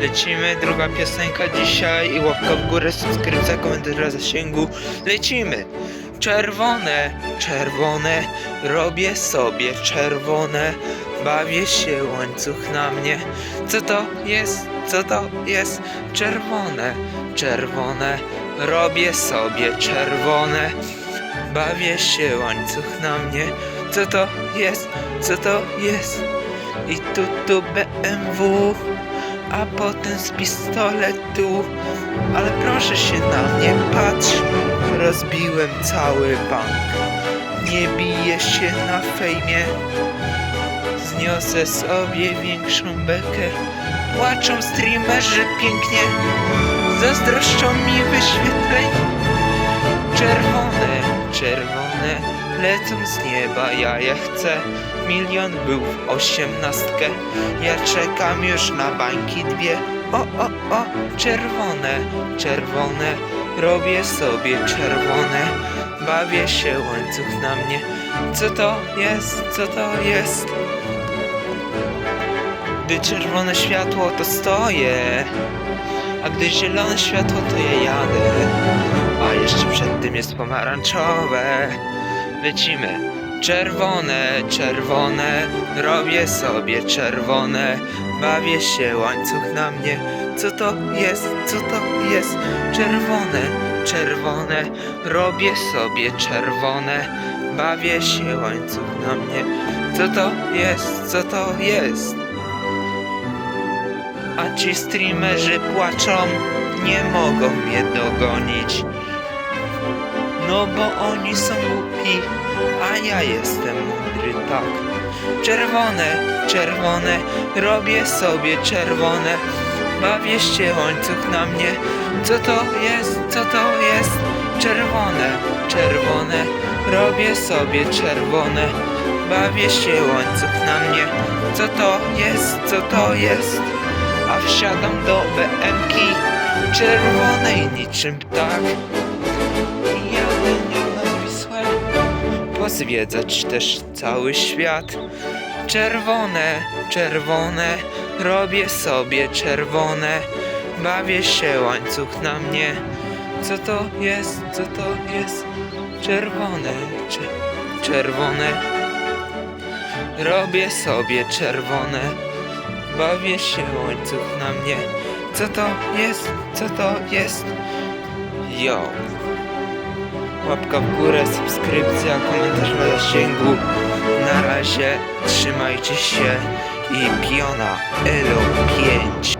Lecimy, druga piosenka dzisiaj i łapka w górę, subskrypcja, komentarz dla zasięgu. Lecimy! Czerwone, czerwone, robię sobie czerwone, bawię się łańcuch na mnie. Co to jest? Co to jest? Czerwone, czerwone, robię sobie czerwone, bawię się łańcuch na mnie. Co to jest? Co to jest? I tu, tu BMW, a potem z pistoletu. Ale proszę się na mnie patrz, rozbiłem cały bank. Nie biję się na fejmie, zniosę sobie większą bekę. Płaczą streamerzy pięknie, zazdroszczą mi wyświetleń. Czerwone, czerwone, lecą z nieba, ja je chcę. Milion był w osiemnastkę, ja czekam już na bańki dwie. O, o, o, czerwone, czerwone, robię sobie czerwone. Bawię się łańcuch na mnie. Co to jest? Co to jest? Gdy czerwone światło, to stoję. A gdy zielone światło, to ja jadę. A jeszcze jest pomarańczowe. Lecimy. Czerwone, czerwone, robię sobie czerwone. Bawię się łańcuch na mnie. Co to jest? Co to jest? Czerwone, czerwone, robię sobie czerwone. Bawię się łańcuch na mnie. Co to jest? Co to jest? A ci streamerzy płaczą, nie mogą mnie dogonić. No bo oni są głupi, a ja jestem mądry, tak. Czerwone, czerwone, robię sobie czerwone. Bawię się łańcuch na mnie. Co to jest? Co to jest? Czerwone, czerwone, robię sobie czerwone. Bawię się łańcuch na mnie. Co to jest? Co to jest? A wsiadam do BMki czerwonej niczym ptak. Pozwiedzać też cały świat. Czerwone, czerwone, robię sobie czerwone, bawię się łańcuch na mnie. Co to jest, co to jest? Czerwone, cze- czerwone, robię sobie czerwone, bawię się łańcuch na mnie. Co to jest, co to jest? Yo. Łapka w górę, subskrypcja, komentarz na zasięgu. Na razie trzymajcie się i piona Elo 5.